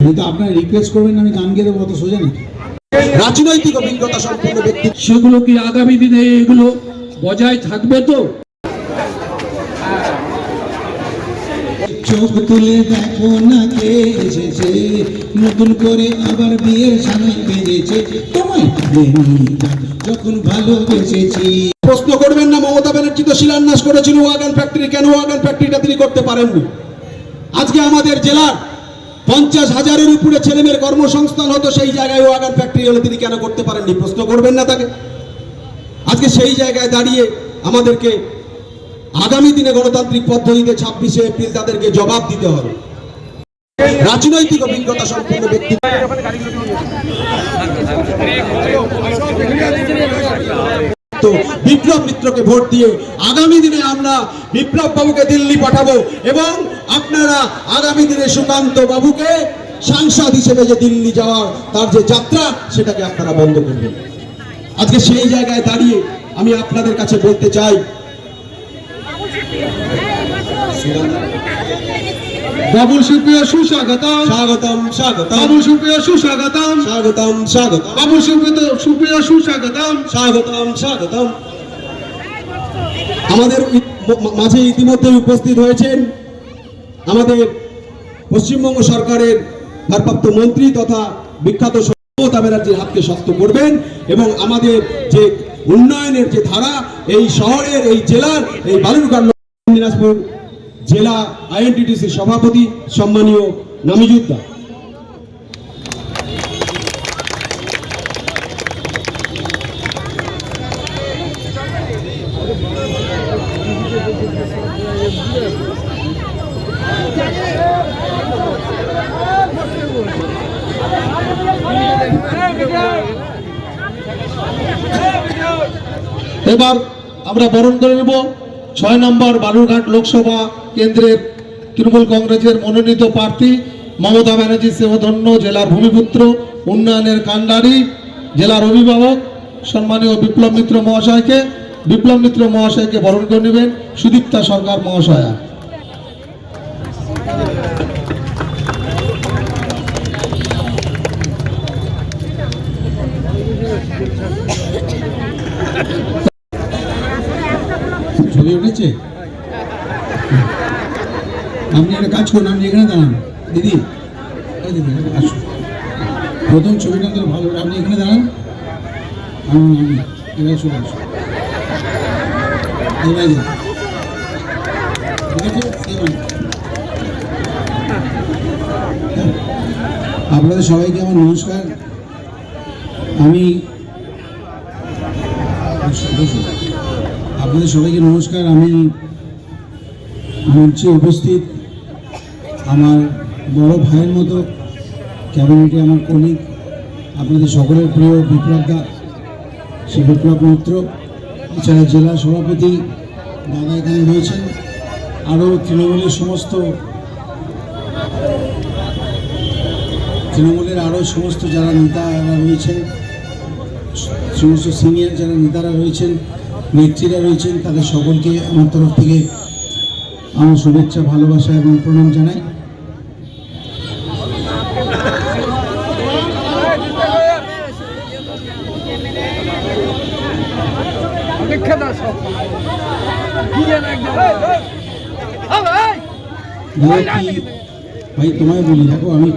কিন্তু আপনারা রিকোয়েস্ট করবেন আমি গান গেয়ে দেবো অত সোজা নাকি? রাজনৈতিক অভিজ্ঞতা সম্পন্ন ব্যক্তি সেগুলো কি আগামী দিনে এগুলো বজায় থাকবে তো? চোখ তুলে দেখো না কে এসেছে নতুন করে আবার বিয়ের সামনে বেজেছে তোমায় যখন ভালোবেসেছি। প্রশ্ন করবেন না মমতা ব্যানার্জি তো শিলান্যাস করেছিল ওয়াগান ফ্যাক্টরি। কেন ওয়াগান ফ্যাক্টরিটা তিনি করতে পারেননি? আজকে আমাদের জেলার পঞ্চাশ হাজারের উপরে ছেলেমেয়ের কর্মসংস্থান হতো, সেই জায়গায় ওয়াগান ফ্যাক্টরি হলে তিনি কেন করতে পারেননি? প্রশ্ন করবেন না তাকে। আজকে সেই জায়গায় দাঁড়িয়ে আমাদেরকে আগামী দিনে গণতান্ত্রিক পদ্ধতিতে ছাব্বিশে এপ্রিল তাদেরকে জবাব দিতে হবে। রাজনৈতিক অভিজ্ঞতা সম্পন্ন ব্যক্তি তো বিপ্লব মিত্রকে ভোট দিয়ে আগামী দিনে আমরা বিপ্লব বাবুকে দিল্লি পাঠাবো এবং আপনারা আগামী দিনে সুকান্ত বাবুকে সাংসদ হিসেবে যে দিল্লি যাওয়ার তার যে যাত্রা সেটাকে আপনারা বন্ধ করবেন। আজকে সেই জায়গায় দাঁড়িয়ে আমি আপনাদের কাছে বলতে চাই বাবুল সুপ্রিয় সুস্বাগতম। স্বাগতম স্বাগতম। বাবুল সুপ্রিয় সুস্বাগতম। স্বাগতম স্বাগতম। বাবুল সুপ্রিয় সুপ্রিয় সুস্বাগতম। স্বাগতম স্বাগতম। আমাদের মাঝে ইতিমধ্যে উপস্থিত হয়েছেন আমাদের পশ্চিমবঙ্গ সরকারের ভারপ্রাপ্ত মন্ত্রী তথা বিখ্যাত মমতা ব্যানার্জির হাতকে শক্ত করবেন এবং আমাদের যে উন্নয়নের যে ধারা এই শহরের এই জেলার এই বালুরঘাট দিনাজপুর জেলা আইএনটিটিসির সভাপতি সম্মানীয় নামিজুদ্দা এবার আমরা বরণ করে নেব। ছয় নম্বর বালুরঘাট লোকসভা কেন্দ্রের তৃণমূল কংগ্রেসের মনোনীত প্রার্থী মমতা ব্যানার্জি সেবধন্য জেলার ভূমিপুত্র উন্নয়নের কাণ্ডারি জেলার অভিভাবক সম্মানীয় বিপ্লব মিত্র মহাশয়কে, বিপ্লব মিত্র মহাশয়কে বরণ করে নেবেন সুদীপ্তা সরকার মহাশয়া। ছবি উঠেছে? আপনি একটা কাজ করুন, আপনি এখানে দাঁড়ান। দিদি দিদি আসুন। প্রথম ছবিটা তো ভালো, আপনি এখানে দাঁড়ান। আমি আসুন। আপনাদের সবাইকে আমার নমস্কার। আমি। আপনাদের সবাইকে নমস্কার। আমি মঞ্চে উপস্থিত আমার বড় ভাইয়ের মতো ক্যাবিনেটে আমার কলিগ আপনাদের সকলের প্রিয় বিপ্লব দা সে বিপ্লব মিত্র, এছাড়া জেলা সভাপতি দাদা এখানে রয়েছেন, আরও তৃণমূলের সমস্ত, তৃণমূলের আরও সমস্ত যারা নেতারা রয়েছেন, সমস্ত সিনিয়র যারা নেতারা রয়েছেন, নেত্রীরা রয়েছেন, তাদের সকলকে আমার তরফ থেকে আমার শুভেচ্ছা, ভালোবাসা এবং প্রণাম জানাই দাদা কি ভাই তোমায় বলি দেখো আমি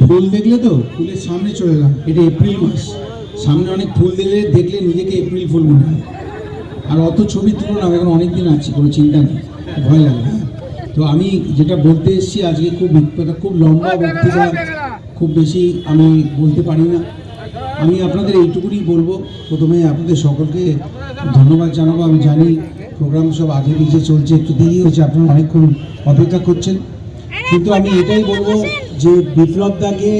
ফুল দেখলে তো ফুলের সামনে চলে এলাম। এটা এপ্রিল মাস। সামনে অনেক ফুল দেখলে দেখলে নিজেকে এপ্রিল ফুল মনে হয়। আর অত ছবি তুলো না এখন অনেক দিন আছে কোনো চিন্তা নেই। ভয় লাগে হ্যাঁ? তো আমি যেটা বলতে এসেছি আজকে খুব একটা খুব লম্বা বক্তৃতা খুব বেশি আমি বলতে পারি না। আমি আপনাদের এইটুকুনি বলব। প্রথমে আপনাদের সকলকে ধন্যবাদ জানাব। আমি জানি প্রোগ্রাম সব আগে পিছিয়ে চলছে, একটু দেরি হয়েছে, আপনারা অনেকক্ষণ অপেক্ষা করছেন। কিন্তু আমি এটাই বলব যে বিপ্লব দাকে,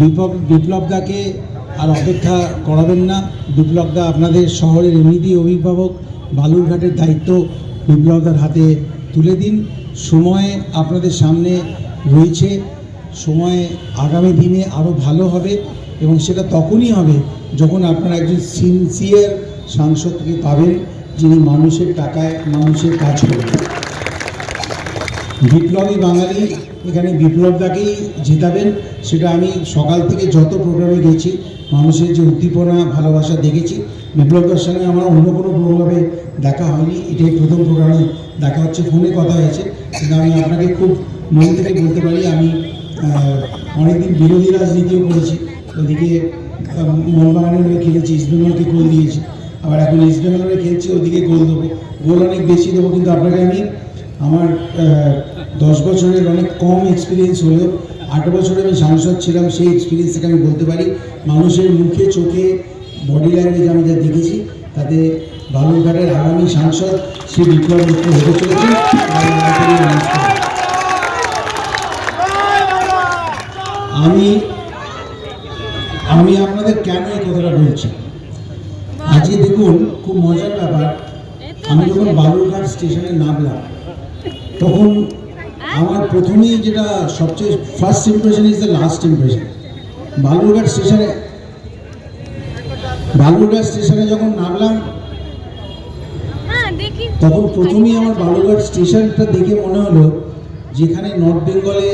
বিপ্লব বিপ্লব দাকে আর অপেক্ষা করাবেন না। বিপ্লব দা আপনাদের শহরের এমনিতেই অভিভাবক, বালুরঘাটের দায়িত্ব বিপ্লবদার হাতে তুলে দিন। সময় আপনাদের সামনে রয়েছে, সময় আগামী দিনে আরও ভালো হবে এবং সেটা তখনই হবে যখন আপনারা একজন সিনসিয়ার সাংসদকে পাবেন। যিনি মানুষের টাকায় মানুষের কাজ করবেন বিপ্লবী বাঙালি এখানে বিপ্লবদাকেই জেতাবেন সেটা আমি সকাল থেকে যত প্রোগ্রামে গেছি মানুষের যে উদ্দীপনা ভালোবাসা দেখেছি বিপ্লবদার সঙ্গে আমার অন্য কোনো প্রোগ্রামে দেখা হয়নি এটাই প্রথম প্রোগ্রামে দেখা হচ্ছে ফোনে কথা হয়েছে কিন্তু আমি আপনাকে খুব মন থেকে বলতে পারি আমি অনেকদিন বিরোধী রাজনীতিও করেছি ওদিকে আহ, মোহনবাগানের হয়ে খেলেছি ইস্টবেঙ্গলকে গোল দিয়েছি আবার এখন ইস্টবেঙ্গল হয়ে খেলছি, ওদিকে গোল দেবো গোল অনেক বেশি দেবো, কিন্তু আপনাকে আমি আমার দশ বছরের অনেক কম এক্সপিরিয়েন্স হলেও, আট বছর আমি সাংসদ ছিলাম, সেই এক্সপিরিয়েন্স থেকে আমি বলতে পারি, মানুষের মুখে, চোখে বডি ল্যাঙ্গুয়েজ আমি যা দেখেছি, তাতে বালুরঘাটের আগামী সাংসদ শ্রী বিপ্লব মিত্র হতে করব। আমি আমি আপনাদের কেন এই কথাটা বলছি আজকে দেখুন, খুব মজার ব্যাপার। আমি যখন বালুরঘাট স্টেশনে নামলাম, তখন আমার প্রথমেই যেটা সবচেয়ে first impression is the last impression Balurghat স্টেশনে বালুরঘাট স্টেশনে যখন নামলাম, তখন প্রথমেই আমার বালুরঘাট স্টেশনটা দেখে মনে হলো যেখানে নর্থ বেঙ্গলে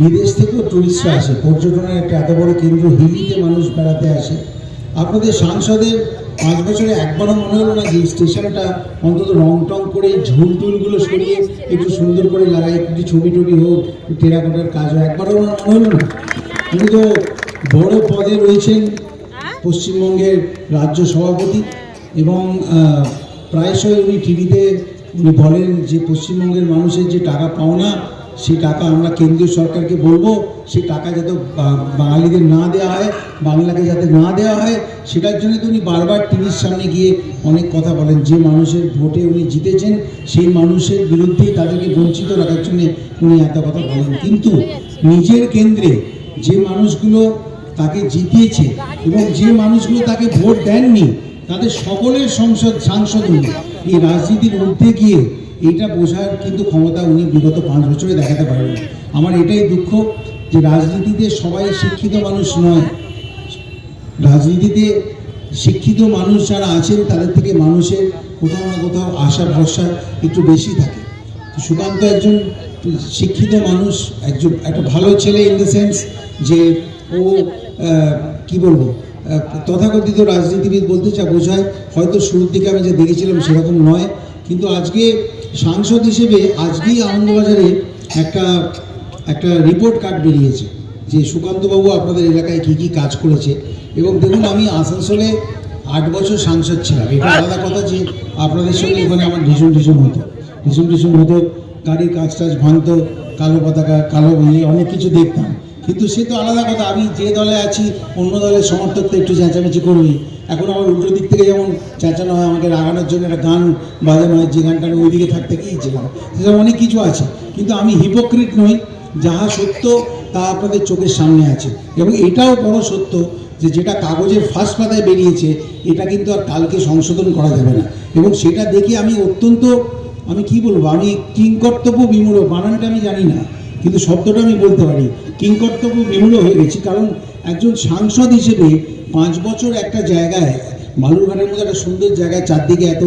বিদেশ থেকেও টুরিস্টরা আসে। পর্যটনের একটা এত বড় কেন্দ্র, হিলিতে মানুষ বেড়াতে আসে। আপনাদের সাংসদের পাঁচ বছরে একবারও মনে হলো না যে স্টেশনটা অন্তত রং টং করে ঝুল টুলগুলো সরিয়ে একটু সুন্দর করে লাগাই একটু ছবি টবি হোক টেরাকোটার কাজ হয় একবারও মনে হলো না। তো বড় পদে রয়েছেন পশ্চিমবঙ্গের রাজ্য সভাপতি এবং প্রায়শই উনি টিভিতে উনি বলেন যে পশ্চিমবঙ্গের মানুষের যে টাকা পাওনা সেই টাকা আমরা কেন্দ্রীয় সরকারকে বলব, সেই টাকা যাতে বাঙালিদের না দেওয়া হয়, বাংলাকে যাতে না দেওয়া হয়, সেটার জন্য তো উনি বারবার টিভির সামনে গিয়ে অনেক কথা বলেন। যে মানুষের ভোটে উনি জিতেছেন, সেই মানুষের বিরুদ্ধেই তাদেরকে বঞ্চিত রাখার জন্য উনি এত কথা বলেন। কিন্তু নিজের কেন্দ্রে যে মানুষগুলো তাকে জিতিয়েছে এবং যে মানুষগুলো তাকে ভোট দেননি, তাদের সকলের সংসদ, সাংসদ উনি। এই রাজনীতির ঊর্ধ্বে গিয়ে এটা বোঝার কিন্তু ক্ষমতা উনি বিগত পাঁচ বছরে দেখাতে পারেন আমার এটাই দুঃখ যে রাজনীতিতে সবাই শিক্ষিত মানুষ নয়। রাজনীতিতে শিক্ষিত মানুষ যারা আছেন, তাদের থেকে মানুষের কোথাও না কোথাও আশা, ভরসা একটু বেশি থাকে। তো সুকান্ত একজন শিক্ষিত মানুষ, একজন, একটা ভালো ছেলে ইন দ্য সেন্স যে ও কি বলব তথাকথিত রাজনীতিবিদ বলতে চা বোঝায়, হয়তো শুরুর দিকে আমি যা দেখেছিলাম সেরকম নয়। কিন্তু আজকে সাংসদ হিসেবে আজকেই আনন্দবাজারে একটা একটা রিপোর্ট কার্ড বেরিয়েছে যে সুকান্তবাবু আপনাদের এলাকায় কী কী কাজ করেছে। এবং দেখুন, আমি আসানসোলে আট বছর সাংসদ ছিলাম। এটা আলাদা কথা যে আপনাদের সঙ্গে ওখানে আমার ভীষণ ভীষণ হতো। ভীষণ ভীষণ হতো, গাড়ির কাজ টাজ ভাঙতো, কালো পতাকা, কালো ইয়ে অনেক কিছু দেখতাম। কিন্তু সে তো আলাদা কথা। আমি যে দলে আছি, অন্য দলের সমর্থক তো একটু চেঁচামেচি করবি এখন আমার উল্টো দিক থেকে যেমন চেঁচানো হয়, আমাকে রাগানোর জন্য একটা গান বাজানো হয়, যে গানটা আমি ওইদিকে থাকতে গিয়েছিলাম। সেসব অনেক কিছু আছে, কিন্তু আমি হিপোক্রিট নই, যাহা সত্য তা আপনাদের চোখের সামনে আছে। এবং এটাও বড় সত্য যে যেটা কাগজের ফার্স্ট পাতায় বেরিয়েছে, এটা কিন্তু আর কালকে সংশোধন করা যাবে না। এবং সেটা দেখে আমি অত্যন্ত, আমি কি বলব, আমি কিংকর্তব্য বিমূঢ়, বানানটা আমি জানি না। কিন্তু শব্দটা আমি বলতে পারি। কিংকর্তব্য বিমূঢ় হয়ে গেছি, কারণ একজন সাংসদ হিসেবে পাঁচ বছর একটা জায়গায় বালুরঘাটের মধ্যে একটা সুন্দর জায়গায়, চারদিকে এত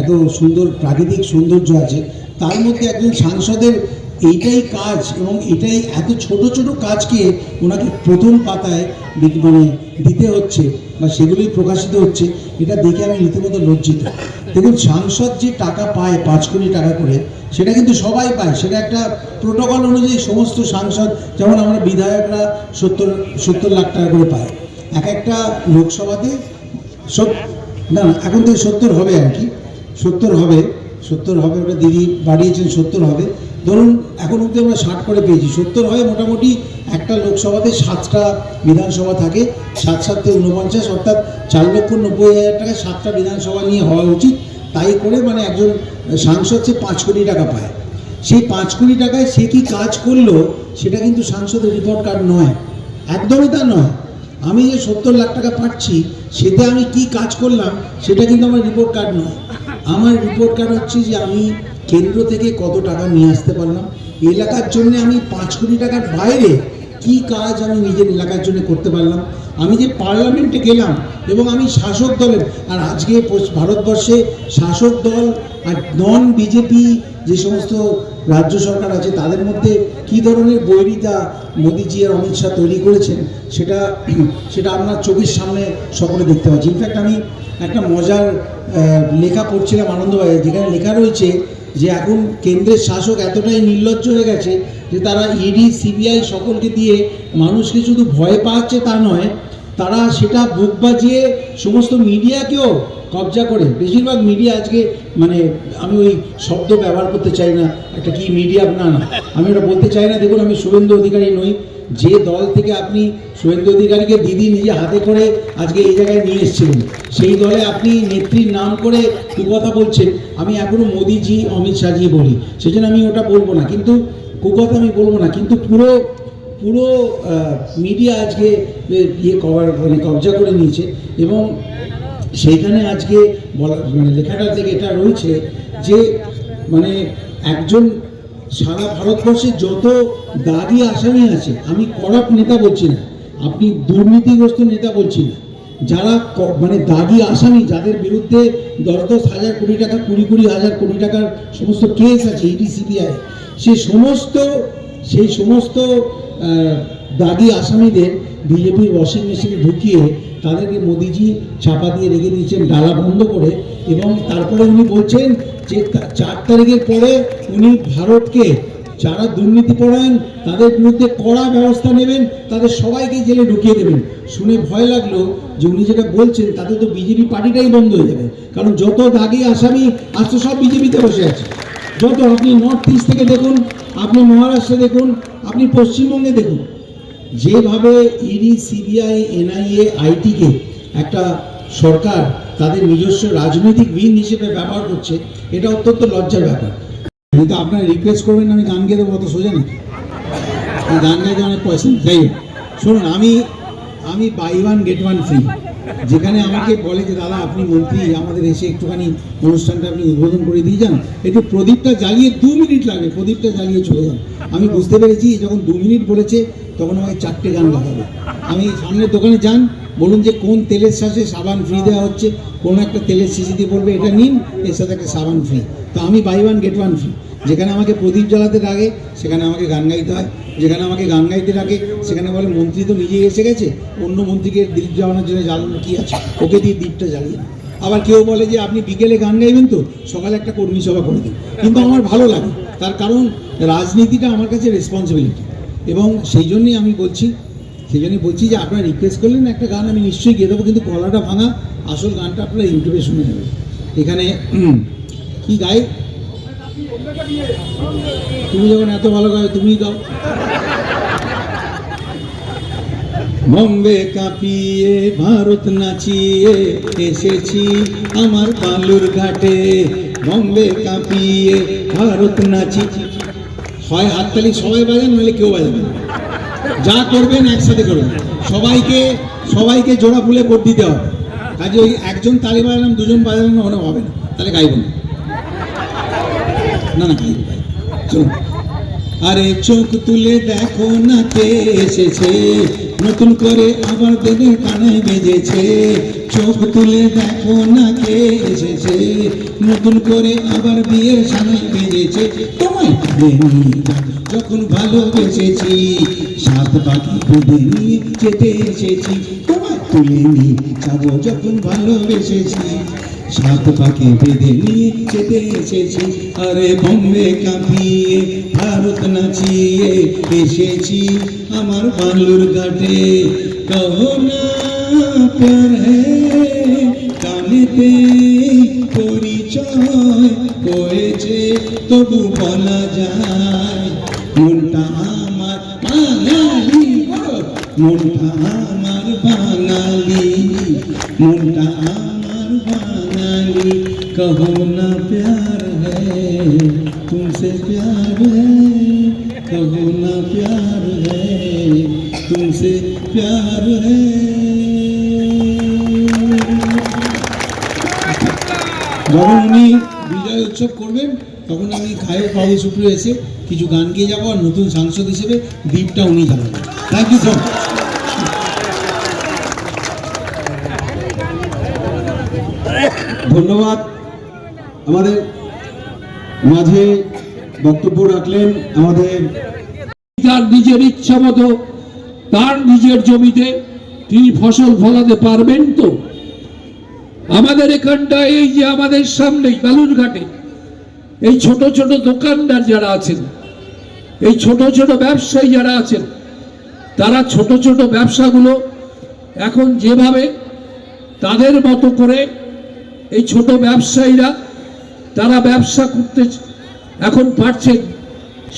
এত সুন্দর প্রাকৃতিক সৌন্দর্য আছে, তার মধ্যে একজন সাংসদের এইটাই কাজ এবং এটাই এত ছোট ছোট কাজকে ওনাকে প্রথম পাতায় মানে দিতে হচ্ছে। বা সেগুলোই প্রকাশিত হচ্ছে এটা দেখে আমি রীতিমতো লজ্জিত। দেখুন সাংসদ যে টাকা পায় পাঁচ কোটি টাকা করে সেটা কিন্তু সবাই পায়। সেটা একটা প্রোটোকল অনুযায়ী সমস্ত সাংসদ যেমন আমরা বিধায়করা সত্তর সত্তর লাখ টাকা করে পায়। এক একটা লোকসভাতে না, এখন থেকে সত্তর হবে আর কি। সত্তর হবে সত্তর হবে ওটা দিদি বাড়িয়েছেন সত্তর হবে। ধরুন, এখন অব্দি আমরা ষাট করে পেয়েছি। সত্তর হয় মোটামুটি একটা লোকসভাতে সাতটা বিধানসভা থাকে। সাত সাততে উনপঞ্চাশ অর্থাৎ চার লক্ষ নব্বই হাজার টাকা সাতটা বিধানসভা নিয়ে হওয়া উচিত। তাই করে মানে একজন সাংসদ সে পাঁচ কোটি টাকা পায়। সেই পাঁচ কোটি টাকায় সে কি কাজ করল, সেটা কিন্তু সাংসদের রিপোর্ট কার্ড নয়। একদমই তা নয়। আমি যে সত্তর লাখ টাকা পাচ্ছি সেটা আমি কি কাজ করলাম, সেটা কিন্তু আমার রিপোর্ট কার্ড নয়। আমার রিপোর্ট কার্ড হচ্ছে যে আমি কেন্দ্র থেকে কত টাকা নিয়ে আসতে পারলাম? এলাকার জন্য আমি পাঁচ কোটি টাকার বাইরে কি কাজ আমি নিজের এলাকার জন্য করতে পারলাম? আমি যে পার্লামেন্টে গেলাম এবং আমি শাসক দলের, আর আজকে ভারতবর্ষে শাসক দল আর নন বিজেপি যে সমস্ত রাজ্য সরকার আছে, তাদের মধ্যে কি ধরনের বৈরিতা মোদিজি আর অমিত শাহ তৈরি করেছেন, সেটা সেটা আপনার চোখের সামনে সকলে দেখতে পাচ্ছি। ইনফ্যাক্ট আমি একটা মজার লেখা পড়ছিলাম আনন্দবাজার, যেখানে লেখা রয়েছে যে এখন কেন্দ্রের শাসক এতটাই নির্লজ্জ হয়ে গেছে যে তারা ইডি সিবিআই সকলকে দিয়ে মানুষকে শুধু ভয় পাচ্ছে তা নয়, তারা সেটা বুক বাজিয়ে সমস্ত মিডিয়াকেও কবজা করে। বেশিরভাগ মিডিয়া আজকে মানে আমি ওই শব্দ ব্যবহার করতে চাই না, একটা কি মিডিয়া? না না। আমি ওটা বলতে চাই না। দেখুন, আমি শুভেন্দু অধিকারী নই। যে দল থেকে আপনি শুভেন্দু অধিকারীকে দিদি নিজে হাতে করে আজকে এই জায়গায় নিয়ে এসেছিলেন, সেই দলে আপনি নেত্রীর নাম করে কথা বলছেন। আমি এখনও মোদিজি, অমিত শাহজি বলি, সেজন্য আমি ওটা বলব না। কিন্তু কুকথা আমি বলব না, কিন্তু পুরো পুরো মিডিয়া আজকে ইয়ে কভার মানে কবজা করে নিয়েছে এবং সেইখানে আজকে বলা মানে লেখাটা থেকে এটা রয়েছে যে মানে একজন সারা ভারতবর্ষে যত দাগি আসামি আছে, আমি করাপ নেতা বলছি না, আপনি দুর্নীতিগ্রস্ত নেতা বলছি না। যারা মানে দাগি আসামি, যাদের বিরুদ্ধে দশ দশ হাজার কোটি টাকা, কুড়ি কুড়ি হাজার কোটি টাকার সমস্ত কেস আছে ইডি সিবিআই সে সমস্ত, সেই সমস্ত দাগি আসামিদের বিজেপির ওয়াশিং মেশিনে ঢুকিয়ে তাদেরকে মোদিজি চাপা দিয়ে রেখে দিয়েছেন, ডালা বন্ধ করে, এবং তারপরে উনি বলছেন যে চার তারিখের পরে উনি ভারতকে যারা দুর্নীতি পড়ান তাদের বিরুদ্ধে কড়া ব্যবস্থা নেবেন, তাদের সবাইকে জেলে ঢুকিয়ে দেবেন। শুনে ভয় লাগল যে উনি যেটা বলছেন, তাতে তো বিজেপি পার্টিটাই বন্ধ হয়ে যাবে। কারণ যত দাগি আসামি, আজ তো সব বিজেপিতে বসে আছে। যত আপনি নর্থ ইস্ট থেকে দেখুন, আপনি মহারাষ্ট্রে দেখুন, আপনি পশ্চিমবঙ্গে দেখুন, যেভাবে ইডি সিবিআই এনআইএ আইটিকে একটা সরকার তাদের নিজস্ব রাজনৈতিক বিন হিসেবে ব্যবহার করছে, এটা অত্যন্ত লজ্জার ব্যাপার। কিন্তু আপনারা রিকোয়েস্ট করবেন, আমি গান গেয়ে দেবো, অত সোজা না। গান গাইতে অনেক পয়সা। যাই শুনুন, আমি আমি buy one get one free যেখানে আমাকে বলে যে, দাদা, আপনি মন্ত্রী, আমাদের এসে একটুখানি অনুষ্ঠানটা আপনি উদ্বোধন করে দিয়ে যান। একটু প্রদীপটা জ্বালিয়ে দু মিনিট লাগবে প্রদীপটা জ্বালিয়ে চলে যান। আমি বুঝতে পেরেছি যখন দু মিনিট বলেছে, তখন আমাকে চারটে গান লাগাবে আমি সামনের দোকানে যান, বলুন যে কোন তেলের সাথে সাবান ফ্রি দেওয়া হচ্ছে, কোন একটা তেলের শিশি দিয়ে বলবে, এটা নিন, এর সাথে একটা সাবান ফ্রি। তো আমি buy one, get one free. যেখানে আমাকে প্রদীপ জ্বালাতে লাগে, সেখানে আমাকে গান গাইতে হয়। যেখানে আমাকে গান গাইতে ডাকে, সেখানে বলে, মন্ত্রী তো নিজেই এসে গেছে। অন্য মন্ত্রীকে দ্বীপ জ্বালানোর জন্য জ্বালানো কী আছে? ওকে দিয়ে দ্বীপটা জ্বালিয়ে আবার কেউ বলে যে, আপনি বিকেলে গান গাইবেন তো? সকালে একটা কর্মী সভা করে দিন। কিন্তু আমার ভালো লাগে। তার কারণ, রাজনীতিটা আমার কাছে রেসপন্সিবিলিটি এবং সেই জন্যই আমি বলছি, সেই জন্যই বলছি যে, আপনারা রিকোয়েস্ট করলেন একটা গান, আমি নিশ্চয়ই গিয়ে দেবো, কিন্তু গলাটা ভাঙা, আসল গানটা আপনারা ইউটিউবে শুনে নেবেন। এখানে কি গাই তুমি যখন এত ভালো গাও, তুমিই গাও। বম্বে কাঁপিয়ে, ভারত নাচিয়ে এসেছি আমার বালুর ঘাটে। বম্বে কাঁপিয়ে, ভারত নাচি। হয় হাততালি সবাই বাজান, নাহলে কেউ বাজাবে। যা করবেন একসাথে করবেন সবাইকে সবাইকে জোড়া ফুলে ভোট দিতে হবে। কাজে ওই একজন তালি বাজালাম দুজন বাজালাম না হবে না। তাহলে গাইব না। না গাইব আরে চোখ তুলে দেখো না কে এসেছে। নতুন করে আবার দেবে কানায় বেজেছে। চোখ তুলে দেখো না কে এসেছে। নতুন করে আবার বিয়ের সানাই বেজেছে। তোমায় তুলে যখন ভালোবেসেছি। সাত পাখি খুঁজে নিয়ে যেতে এসেছি। তোমায় তুলে নিয়ে যাব যখন ভালোবেসেছি। সাত পাখি বেঁধে নিয়ে যেতে এসেছি। আরে বম্বে কাঁপিয়ে, ভারত নাচিয়ে এসেছি আমার বালুর ঘাটে। কহো না প্যার কানেতে পরিচয় হয়েছে, তবু বলা যায় মনটা আমার বাঙালি মনটা আমার বাঙালি, মনটা আমার कहो ना प्यार है, तुमसे प्यार है। कहो ना प्यार है, तुमसे प्यार है। যখন উনি বিজয় উৎসব করবেন তখন আমি খায়ও পাবো সুপ্রিয় এসে কিছু গান গিয়ে যাব আর নতুন সাংসদ হিসেবে দ্বীপটা উনি জানাবেন থ্যাংক ইউ সো মাচ ধন্যবাদ। আমাদের মাঝে বক্তব্য রাখলেন আমাদের তার নিজের ইচ্ছা মতো, তার নিজের জমিতে তিনি ফসল ফলাতে পারবেন তো? আমাদের এখানটা এই যে আমাদের সামনেই বালুরঘাটে, এই ছোট ছোট দোকানদার যারা আছেন, এই ছোট ছোট ব্যবসায়ী যারা আছেন, তারা ছোট ছোট ব্যবসাগুলো এখন যেভাবে তাদের মতো করে এই ছোট ব্যবসায়ীরা, তারা ব্যবসা করতে এখন পারছেন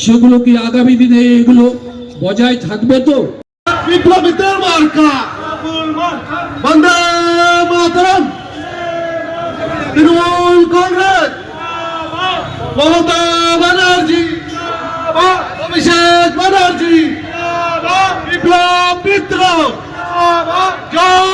সেগুলো কি আগামী দিনে এগুলো বজায় থাকবে তো? বিপ্লবীদের মার্কা। বন্দে মাতরম। তৃণমূল কংগ্রেস। মমতা ব্যানার্জি। অভিষেক ব্যানার্জি। বিপ্লব মিত্র। জয়